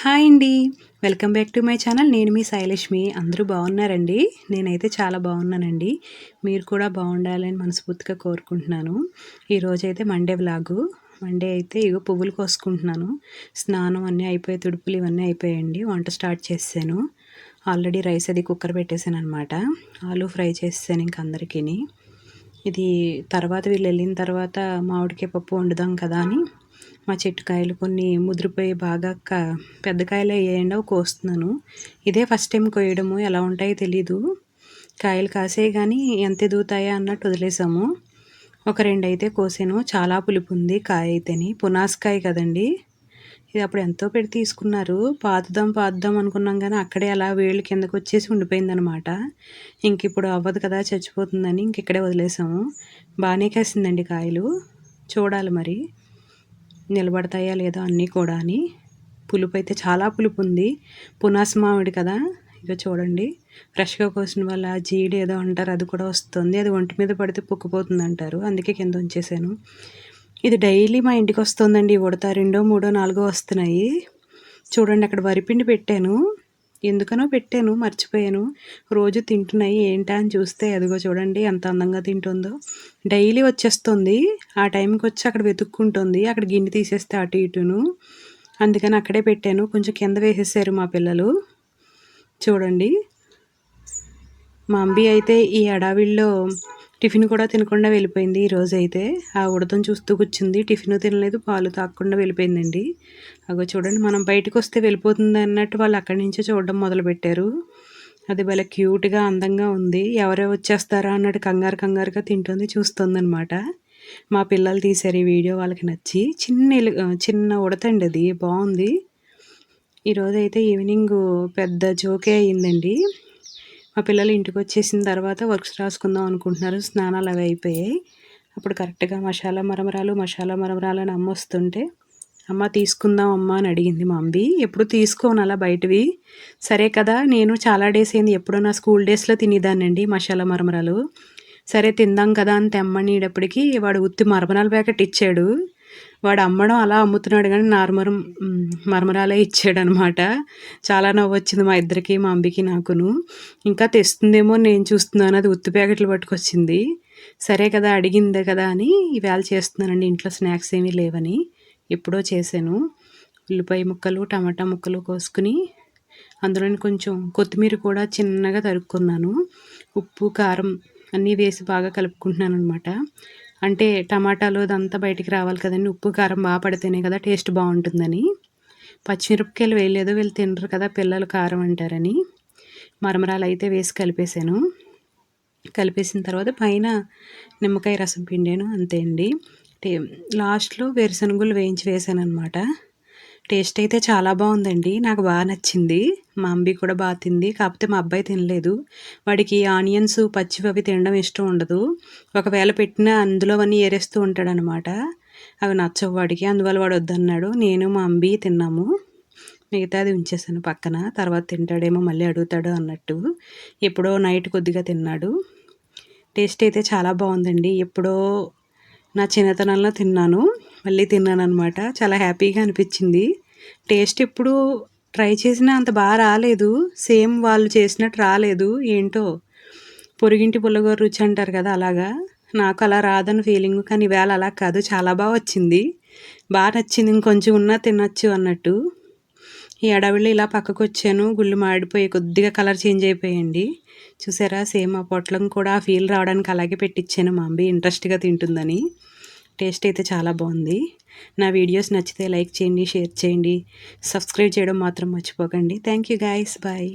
Hi అండి. Welcome back to my channel. నేను మీ శైలక్ష్మి అందరూ బాగున్నారండి? నేనైతే చాలా బాగున్నానండి. మీరు కూడా బాగుండాలని మనస్ఫూర్తిగా కోరుకుంటున్నాను. ఈరోజైతే మండే వ్లాగు. మండే అయితే ఇగో పువ్వులు కోసుకుంటున్నాను. స్నానం అన్నీ అయిపోయి తుడుపులు ఇవన్నీ అయిపోయాయండి. వంట స్టార్ట్ చేసాను ఆల్రెడీ రైస్ అది కుక్కర్ పెట్టేశాను అనమాట ఆలు ఫ్రై చేసాను ఇంక అందరికీ ఇది తర్వాత వీళ్ళు వెళ్ళిన తర్వాత మామిడికాయ పప్పు వండుదాం కదా అని మా చెట్టు కాయలు కొన్ని ముదిరిపోయి బాగా క పెద్ద కాయలు అయ్యాయండి అవి కోస్తున్నాను. ఇదే ఫస్ట్ టైం కోయడము ఎలా ఉంటాయో తెలీదు. కాయలు కాసే కానీ ఎంత ఎదుగుతాయా అన్నట్టు వదిలేసాము. ఒక రెండు అయితే కోసాను చాలా పులుపు ఉంది కాయ అయితేని. పునాసకాయ కదండి. ఇది అప్పుడు ఎంతో పెట్టి తీసుకున్నారు. పాతుదాం పాతుదాం అనుకున్నాం కానీ అక్కడే అలా వేళ్ళు కిందకు వచ్చేసి ఉండిపోయిందనమాట. ఇంక ఇప్పుడు అవ్వదు కదా చచ్చిపోతుందని ఇంక ఇక్కడే వదిలేసాము. బాగానే కాసిందండి కాయలు. చూడాలి మరి. నిలబడతాయా లేదా అన్నీ కూడా అని పులుపు అయితే చాలా పులుపు ఉంది పునాస మామిడి కదా? ఇక చూడండి. ఫ్రెష్గా కోసిన వల్ల జీడి ఏదో అంటారు అది కూడా వస్తుంది. అది ఒంటి మీద పడితే పుక్కిపోతుంది అంటారు అందుకే కింద ఉంచేసాను. ఇది డైలీ మా ఇంటికి వస్తుందండి. ఉడత రెండో మూడో నాలుగో వస్తున్నాయి. చూడండి అక్కడ వరిపిండి పెట్టాను. ఎందుకనో పెట్టాను మర్చిపోయాను. రోజు తింటున్నాయి ఏంటా అని చూస్తే అదిగో చూడండి ఎంత అందంగా తింటుందో. డైలీ వచ్చేస్తుంది. ఆ టైంకి వచ్చి అక్కడ వెతుక్కుంటుంది. అక్కడ గిన్నె తీసేస్తే అటు ఇటును. అందుకని అక్కడే పెట్టాను. కొంచెం కింద వేసేసారు మా పిల్లలు. చూడండి. మా అంబి అయితే ఈ అడావిల్లో టిఫిన్ కూడా తినకుండా వెళ్ళిపోయింది ఈరోజు అయితే. ఆ ఉడతం చూస్తూ కూర్చుంది. టిఫిన్ తినలేదు పాలు తాగకుండా వెళ్ళిపోయిందండి. అగో చూడండి మనం బయటకు వస్తే వెళ్ళిపోతుంది అన్నట్టు వాళ్ళు అక్కడి నుంచే చూడడం మొదలుపెట్టారు. అది భలే క్యూట్గా అందంగా ఉంది. ఎవరే వచ్చేస్తారా అన్నట్టు కంగారు కంగారుగా తింటుంది చూస్తుంది అనమాట మా పిల్లలు తీశారు ఈ వీడియో వాళ్ళకి నచ్చి. చిన్న చిన్న ఉడతండి అది బాగుంది. ఈరోజు అయితే ఈవినింగ్ పెద్ద జోకే అయ్యిందండి మా పిల్లలు ఇంటికి వచ్చేసిన తర్వాత వర్క్స్ రాసుకుందాం అనుకుంటున్నారు. స్నానాలు అవి అయిపోయాయి. అప్పుడు కరెక్ట్గా మసాలా మరమరాలు మసాలా మరమరాలు అని అమ్మ వస్తుంటే అమ్మ తీసుకుందాం అమ్మ అని అడిగింది మా అంబి ఎప్పుడు తీసుకోను అలా బయటవి. సరే కదా నేను చాలా డేస్ అయింది. ఎప్పుడో నా స్కూల్ డేస్లో తినేదానండి మసాలా మరమరాలు. సరే తిందాం కదా అని తెమ్మని వాడు ఉత్తి మరమరాల ప్యాకెట్ ఇచ్చాడు. వాడు అమ్మడం అలా అమ్ముతున్నాడు కానీ నార్మరం మరమరాలే ఇచ్చాడనమాట. చాలా నవ్వు వచ్చింది మా ఇద్దరికి మా అంబికి నాకును. ఇంకా తెస్తుందేమో నేను చూస్తున్నాను అది ఉత్తి ప్యాకెట్లు పట్టుకొచ్చింది. సరే కదా అడిగిందే కదా అని ఇవాళ చేస్తున్నానండి ఇంట్లో స్నాక్స్ ఏమీ లేవని. ఎప్పుడో చేశాను. ఉల్లిపాయ ముక్కలు టమాటా ముక్కలు కోసుకుని అందులోని కొంచెం కొత్తిమీర కూడా చిన్నగా తరుక్కున్నాను. ఉప్పు కారం అన్నీ వేసి బాగా కలుపుకుంటున్నాను అనమాట అంటే టమాటాలు అదంతా బయటికి రావాలి కదండి. ఉప్పు కారం బాగా పడితేనే కదా టేస్ట్ బాగుంటుందని. పచ్చిమిరపకాయలు వేయలేదు వీళ్ళు తినరు కదా పిల్లలు కారం అంటారని. మరమరాలు అయితే వేసి కలిపేసాను కలిపేసిన తర్వాత పైన నిమ్మకాయ రసం పిండాను అంతే అండి. లాస్ట్లో వేరుశనగలు వేయించి వేసాను అనమాట టేస్ట్ అయితే చాలా బాగుందండి. నాకు బాగా నచ్చింది. మా అమ్మ కూడా బాగా తింది. కాకపోతే మా అబ్బాయి తినలేదు. వాడికి ఆనియన్స్ పచ్చివి అవి తినడం ఇష్టం ఉండదు. ఒకవేళ పెట్టినా అందులో అవన్నీ ఏరేస్తూ ఉంటాడనమాట. అవి నచ్చవు వాడికి. అందువల్ల వాడు వద్దన్నాడు. నేను మా అంబి తిన్నాము. మిగతా అది ఉంచేసాను పక్కన. తర్వాత తింటాడేమో మళ్ళీ అడుగుతాడు అన్నట్టు. ఎప్పుడో నైట్ కొద్దిగా తిన్నాడు. టేస్ట్ అయితే చాలా బాగుందండి. ఎప్పుడో నా చిన్నతనంలో తిన్నాను. మళ్ళీ తిన్నాను అనమాట చాలా హ్యాపీగా అనిపించింది. టేస్ట్ ఎప్పుడు ట్రై చేసినా అంత బాగా రాలేదు. సేమ్ వాళ్ళు చేసినట్టు రాలేదు. ఏంటో? పొరిగింటి పుల్లగోరు రుచి అంటారు కదా అలాగా? నాకు అలా రాదని ఫీలింగ్ కానీ వేళ అలా కాదు. చాలా బాగా వచ్చింది. బాగా నచ్చింది. ఇంకొంచెం ఉన్నా తినచ్చు అన్నట్టు. ఈ అడవిలో ఇలా పక్కకు వచ్చాను గుళ్ళు మాడిపోయి కొద్దిగా కలర్ చేంజ్ అయిపోయండి చూసారా? సేమ్ ఆ పొట్లం కూడా ఆ ఫీల్ రావడానికి అలాగే పెట్టించాను మా అమ్మ ఇంట్రెస్ట్గా తింటుందని. టేస్ట్ అయితే చాలా బాగుంది. నా వీడియోస్ నచ్చితే లైక్ చేయండి షేర్ చేయండి. సబ్స్క్రైబ్ చేయడం మాత్రం మర్చిపోకండి. Thank you guys. బాయ్.